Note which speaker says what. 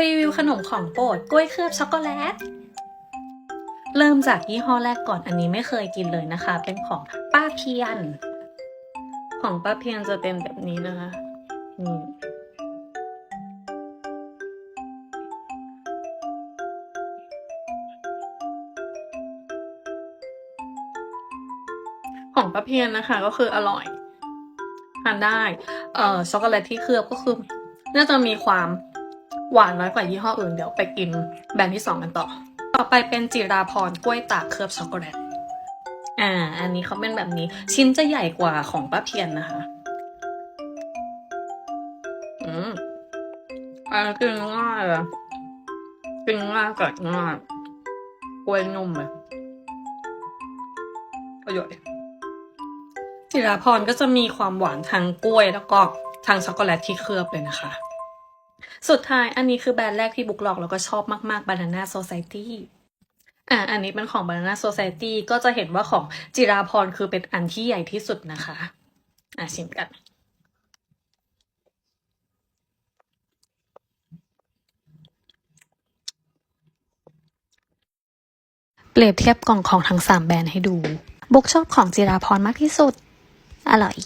Speaker 1: รีวิวขนมของโปรดกล้วยเคลือบช็อกโกแลต เริ่มจากยี่ห้อแรกก่อนอันนี้ไม่เคยกินเลยนะคะ เป็นของป้าเพียน ของป้าเพียนจะเป็นแบบนี้นะคะนี่ของป้าเพียนนะคะ ก็คืออร่อยทานได้ เอ่อช็อกโกแลตที่เคลือบก็คือ น่าจะมีความ หวานน้อยกว่ายี่ห้ออื่นเดี๋ยวไปกินแบรนด์ที่สองกันต่อ ต่อไปเป็นจิราพรกล้วยตากเคลือบช็อกโกแลตอ่า อันนี้เขาเป็นแบบนี้ ชิ้นจะใหญ่กว่าของป้าเพียนนะคะ อืมอันกินง่ายเลยกินง่ายกัดง่ายกล้วยนุ่มเลยอร่อยจิราพรก็จะมีความหวานทางกล้วยแล้วก็ทางช็อกโกแลตที่เคลือบเลยนะคะ สุดท้ายอันนี้คือแบรนด์แรกที่บุกหลอกแล้วก็ชอบมากๆ Banana Society อ่าอันนี้เป็นของ Banana Society ก็จะเห็นว่าของจิราพรคือเป็นอันที่ใหญ่ที่สุดนะคะ อ่าชิมกันเปรียบเทียบกล่องของทั้ง 3 แบรนด์ให้ดู บุกชอบของจิราพรมากที่สุด อร่อย